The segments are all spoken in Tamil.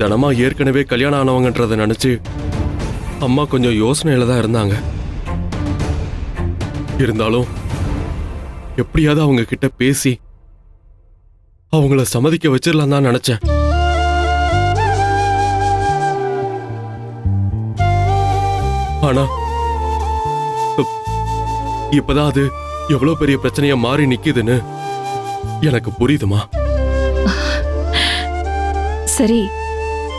தனமா ஏற்கனவே கல்யாணம் ஆனவங்கன்றத நினைச்சு அம்மா கொஞ்சம் யோசனையில தான் இருந்தாங்க. இருந்தாலும் எப்படியாவது அவங்க கிட்ட பேசி அவங்கள சம்மதிக்க வச்சிடலாம் தான் நினைச்சேன். ஆனா இப்பதான் அது எவ்வளவு பெரிய பிரச்சனையா மாறி நிக்குதுன்னு எனக்கு புரியுதுமா. சரி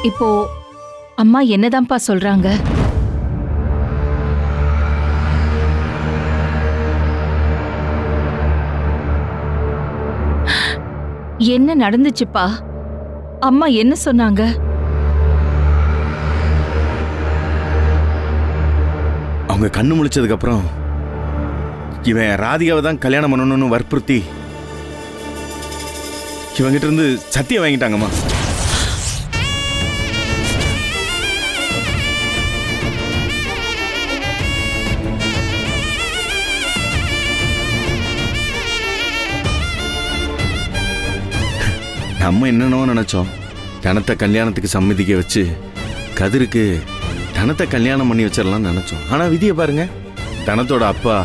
இப்போ அம்மா என்னதான்ப்பா சொல்றாங்க? என்ன நடந்துச்சுப்பா? அம்மா என்ன சொன்னாங்க? அவங்க கண்ணு முழிச்சதுக்கு அப்புறம் இவன் ராதிகாவை தான் கல்யாணம் பண்ணணும்னு வற்புறுத்தி இவங்கிட்ட இருந்து சத்தியம் வாங்கிட்டாங்கம்மா. நம்ம என்னென்னோ நினைச்சோம். தனத்தை கல்யாணத்துக்கு சம்மதிக்க வச்சு கதிருக்கு தனத்தை கல்யாணம் பண்ணி வச்சிடலாம்னு நினைச்சோம். ஆனா விதியை பாருங்க. தனத்தோட அப்பா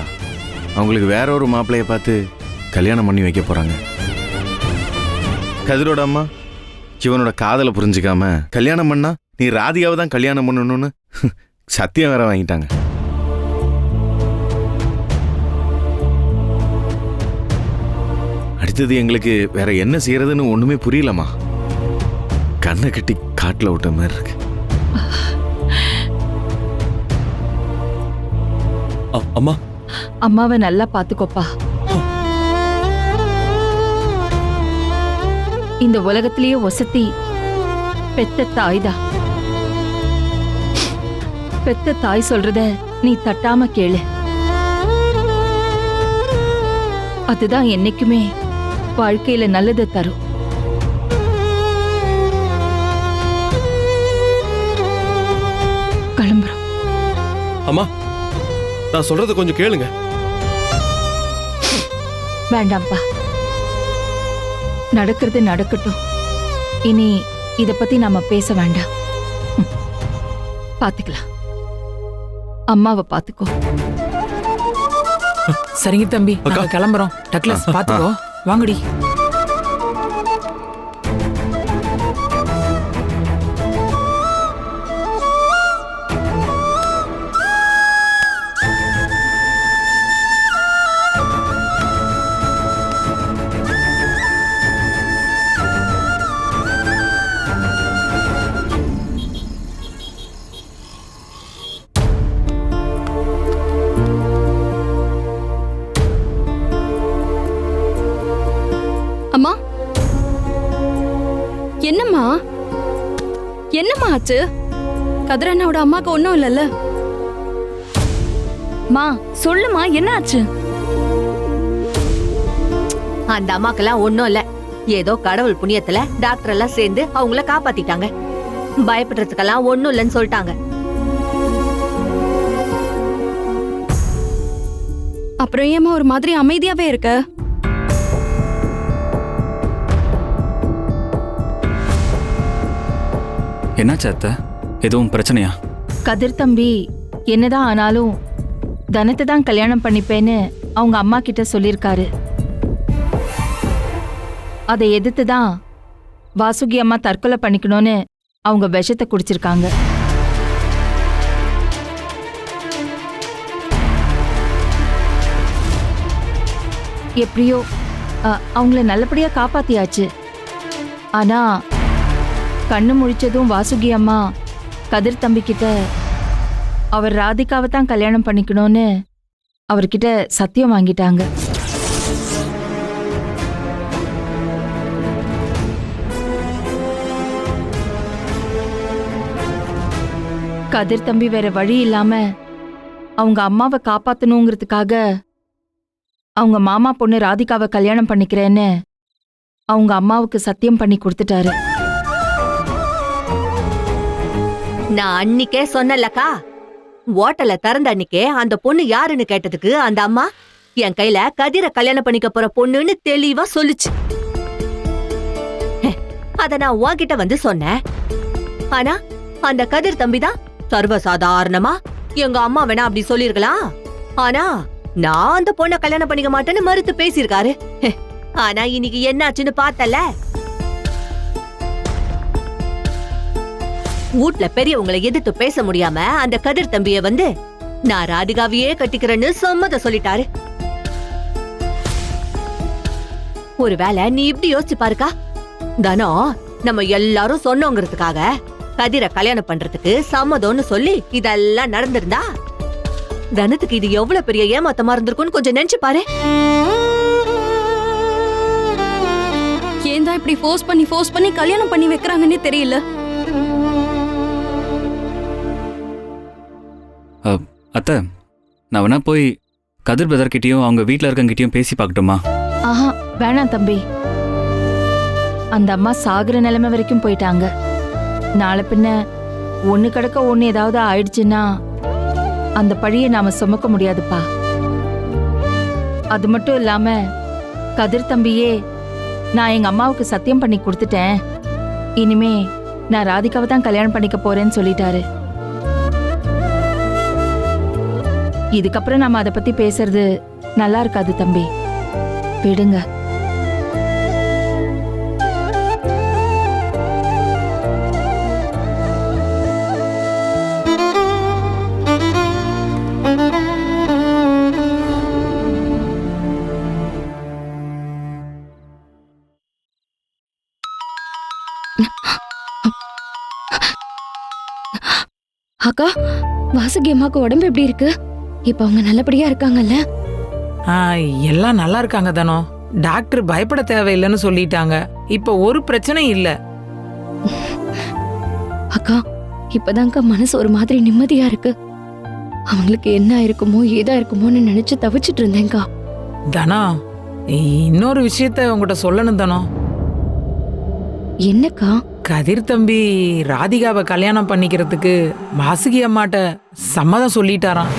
அவங்களுக்கு வேற ஒரு மாப்பிள்ளையை பார்த்து கல்யாணம் பண்ணி வைக்க போறாங்க. கதிரோட அம்மா இவனோட காதலை புரிஞ்சுக்காம கல்யாணம் பண்ணா நீ ராதிகாவை தான் கல்யாணம் பண்ணணும்னு சத்தியம் வேற வாங்கிட்டாங்க. அடுத்தது எங்களுக்கு வேற என்ன செய்யறதுன்னு ஒண்ணுமே புரியலம்மா. கண்ணை கட்டி காட்டுல விட்ட மாதிரி இருக்கு. அம்மா. அம்மாவை நல்லா பாத்துக்கோப்பா இந்த உலகத்திலேயே ஒசத்தி பெத்த தாய்தான் பெத்த தாய் சொல்றத நீ தட்டாம கேளு. அதுதான் என்னைக்குமே வாழ்க்கையில நல்லதை தரும். கிளம்புறோம். அம்மா நான் சொல்றத கொஞ்சம் கேளுங்க. வேண்டாம்ப்பா. நடக்கிறது நடக்கட்டும். இனி இத பத்தி நாம பேச வேண்டாம். பாத்துக்கலாம். அம்மாவை பாத்துக்கோ. சரிங்க தம்பி. நாங்க கிளம்புறோம். டக்ளஸ் பாத்துக்கோ. வாங்கடி. என்னம்மா? என்னம்மா ஆச்சு? கதிரண்ணாவோட அம்மாக்கு ஒன்றும் இல்லைல்ல. மா சொல்லுமா என்ன ஆச்சு? அந்த அம்மாக்கெல்லாம் ஒண்ணும் இல்ல. ஏதோ கடவுள் புண்ணியத்துல டாக்டர் எல்லாம் சேர்ந்து அவங்கள காப்பாத்திட்டாங்க. பயப்படுறதுக்கெல்லாம் ஒண்ணும் இல்லைன்னு சொல்லிட்டாங்க. அப்புறம் ஏம்மா ஒரு மாதிரி அமைதியாவே இருக்க? என்னாச்சு அத்தை? எதுவும் பிரச்சனையா? கதிர் தம்பி என்னதான் ஆனாலும் தனத்தை தான் கல்யாணம் பண்ணிப்பேன்னு அவங்க அம்மா கிட்ட சொல்லியிருக்காரு. அதை எதிர்த்து தான் வாசுகி அம்மா தற்கொலை பண்ணிக்கணும்னு அவங்க விஷத்தை குடிச்சிருக்காங்க. எப்படியோ அவங்கள நல்லபடியாக காப்பாத்தியாச்சு. ஆனால் கண்ணு முழிச்சதும் வாசுகி அம்மா கதிர் தம்பிக்கிட்ட அவர் ராதிகாவை தான் கல்யாணம் பண்ணிக்கணும்னு அவர்கிட்ட சத்தியம் வாங்கிட்டாங்க. கதிர் தம்பி வேற வழி இல்லாம அவங்க அம்மாவை காப்பாத்தணுங்கிறதுக்காக அவங்க மாமா பொண்ணு ராதிகாவை கல்யாணம் பண்ணிக்கிறேன்னு அவங்க அம்மாவுக்கு சத்தியம் பண்ணி கொடுத்துட்டாரு. நான் அன்னிக்கே சொன்னலக்கா ஓட்டல திறந்த அன்னிக்கே அந்த பொண்ணு யாருன்னு கேட்டதுக்கு அந்த அம்மா என் கையில கதிர கல்யாணம் பண்ணிக்க போற பொண்ணுன்னு தெளிவா சொல்லுச்சு. அத நான் உன்கிட்ட வந்து சொன்னேன். ஆனா அந்த கதிர் தம்பி தான் சர்வசாதாரணமா எங்க அம்மா வேணா அப்படி சொல்லிருக்கலாம் ஆனா நான் அந்த பொண்ணை கல்யாணம் பண்ணிக்க மாட்டேன்னு மறுத்து பேசியிருக்காரு. ஆனா இன்னைக்கு என்னாச்சுன்னு பார்த்தல. வீட்ல பெரியவங்களை எதிர்த்து பேச முடியாம அந்த கதிர் தம்பிய வந்து நான் ராதிகாவையே கட்டிக்கிறேன்னு சம்மத சொல்லிட்டாரு. ஒருவேளை நீ இப்படி யோசிச்சு பாருக்கா? தனோ நம்ம எல்லாரும் சொன்னோங்கிறதுக்காக கதிரை கல்யாணம் பண்றதுக்கு சம்மதம்னு சொல்லி இதெல்லாம் நடந்திருந்தா? தனத்துக்கு இது எவ்வளவு பெரிய ஏமாத்தமா இருந்திருக்கும்னு கொஞ்சம் நினைச்சு பாரு. ஏன் தான் இப்படி ஃபோர்ஸ் பண்ணி ஃபோர்ஸ் பண்ணி கல்யாணம் பண்ணி வைக்கிறாங்கன்னே தெரியல. அத்தை நான் வேணா போய் கதிர் பிரதர்கிட்டயும் அவங்க வீட்டில் இருக்கங்கிட்டயும் பேசி பார்க்கட்டுமா? ஆஹா வேணாம் தம்பி. அந்த அம்மா சாகுற நிலைமை வரைக்கும் போயிட்டாங்க. நாளை பின்ன ஒன்று கிடக்க ஒன்று ஏதாவது ஆயிடுச்சுன்னா அந்த பழியை நாம் சுமக்க முடியாதுப்பா. அது மட்டும் இல்லாமல் கதிர் தம்பியே நான் எங்கள் அம்மாவுக்கு சத்தியம் பண்ணி கொடுத்துட்டேன். இனிமே நான் ராதிகாவை தான் கல்யாணம் பண்ணிக்க போறேன்னு சொல்லிட்டாரு. இதுக்கப்புறம் நாம அதை பத்தி பேசுறது நல்லா இருக்காது தம்பி. விடுங்க. அக்கா வாசுகி அம்மாக்கு உடம்பு எப்படி இருக்கு? இப்ப அவங்க நல்லபடியா இருக்காங்கல்ல? எல்லாம் நல்லா இருக்காங்க தானோ. டாக்டர் பயப்பட தேவையில்லைன்னு சொல்லிட்டாங்க. இப்ப ஒரு பிரச்சனையும் இல்ல. அக்கா இப்பதான்க்கா மனசு ஒரு மாதிரி நிம்மதியா இருக்கு. அவங்களுக்கு என்ன இருக்குமோ ஏதா இருக்குமோன்னு நினைச்சு தவிச்சிட்டு இருந்தேன்க்கா. தானோ இன்னொரு விஷயத்த உங்ககிட்ட சொல்லணும் தானோ. என்னக்கா? கதிர் தம்பி ராதிகாவை கல்யாணம் பண்ணிக்கிறதுக்கு வாசுகி அம்மாட்ட சம்மதம் சொல்லிட்டாராம்.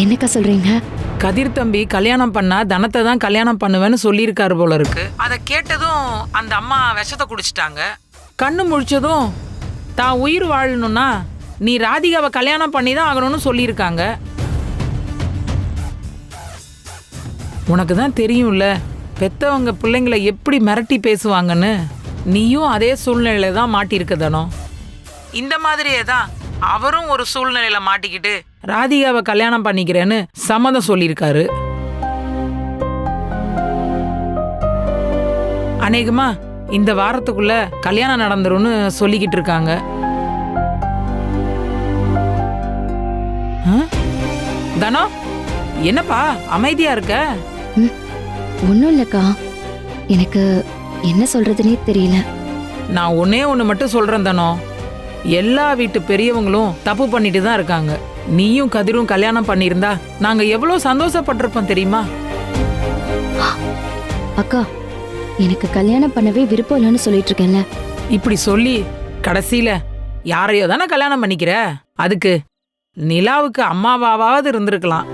என்னக்கா சொல்றீங்க? கதிர் தம்பி கல்யாணம் பண்ணா தனத்தை தான் கல்யாணம் பண்ணுவேன்னு சொல்லியிருக்காரு போல இருக்கு. அதை கேட்டதும் அந்த அம்மா விஷத்தை குடிச்சிட்டாங்க. கண்ணு முழிச்சதும் தான் உயிர் வாழணும்னா நீ ராதிகாவை கல்யாணம் பண்ணி தான் ஆகணும்னு சொல்லியிருக்காங்க. உனக்கு தான் தெரியும்ல பெத்தவங்க பிள்ளைங்களை எப்படி மிரட்டி பேசுவாங்கன்னு. நீயும் அதே சூழ்நிலையில தான் மாட்டியிருக்க தானோ இந்த மாதிரியே தான் அவரும் ஒரு சூழ்நிலையில மாட்டிக்கிட்டு ராதிகாவை கல்யாணம் பண்ணிக்கிறேன்னு சம்மதம் சொல்லியிருக்காரு. அநேகமா இந்த வாரத்துக்குள்ள கல்யாணம் நடந்துரும்னு சொல்லிக்கிட்டு இருக்காங்க? தனோ என்னப்பா அமைதியா இருக்க? ஒன்றும் இல்லக்கா. எனக்கு என்ன சொல்றதுனே தெரியல. நான் ஒன்னே ஒன்று மட்டும் சொல்றேன் தானோ. எல்லா வீட்டு பெரியவங்களும் தப்பு பண்ணிட்டு தான் இருக்காங்க. நீயும் கதிரும் கல்யாணம் பண்ணியிருந்தா நாங்க எவ்வளோ சந்தோஷப்பட்டிருப்போம் தெரியுமா? அக்கா எனக்கு கல்யாணம் பண்ணவே விருப்பம் இல்லைன்னு சொல்லிட்டு இருக்கேன்ல இப்படி சொல்லி கடைசியில யாரையோ தானே கல்யாணம் பண்ணிக்கிற? அதுக்கு நிலாவுக்கு அம்மாவாவது இருந்திருக்கலாம்.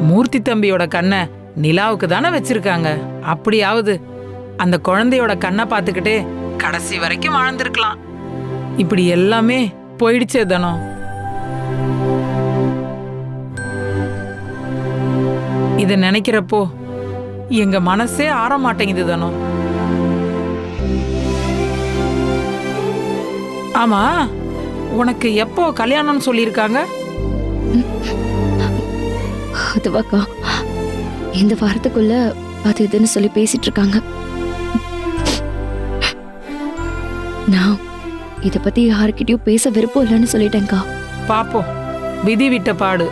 மூர்த்தி தம்பியோட கண்ணை நிலாவுக்கு தானே வச்சிருக்காங்க? அப்படியாவது அந்த குழந்தையோட கண்ணை பார்த்துக்கிட்டே கடைசி வரைக்கும் வாழ்ந்திருக்கலாம். இப்படி எல்லாமே போயிடுச்சே தானோ. இதை நினைக்கிறப்போ எங்க மனசே ஆற மாட்டேங்குது தானோ. ஆமா உனக்கு எப்போ கல்யாணம்னு சொல்லியிருக்காங்க? அதுவாக்கா இந்த வாரத்துக்குள்ள அது இதுன்னு சொல்லி பேசிட்டு இருக்காங்க. நான் இத பத்தி யாருக்கிட்டயும் பேச விருப்பம் இல்லைன்னு சொல்லிட்டேங்க்கா பாப்போம் விதி விட்ட பாடு.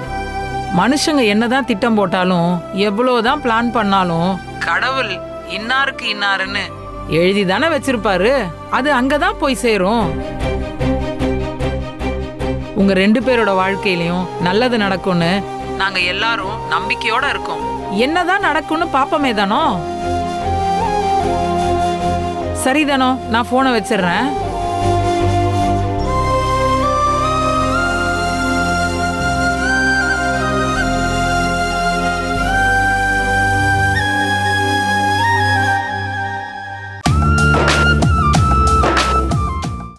மனுஷங்க என்னதான் திட்டம் போட்டாலும் எவ்வளவுதான் பிளான் பண்ணாலும் கடவுள் இன்னாருக்கு இன்னாருன்னு எழுதி தானே வச்சிருப்பாரு. அது அங்கதான் போய் சேரும். உங்க ரெண்டு பேரோட வாழ்க்கையிலயும் நல்லது நடக்கும்னு நாங்க எல்லாரும் நம்பிக்கையோட இருக்கோம். என்னதான் நடக்கும்னு பாப்போமே தானோ. சரிதானோ நான் போனை வச்சிடுறேன்.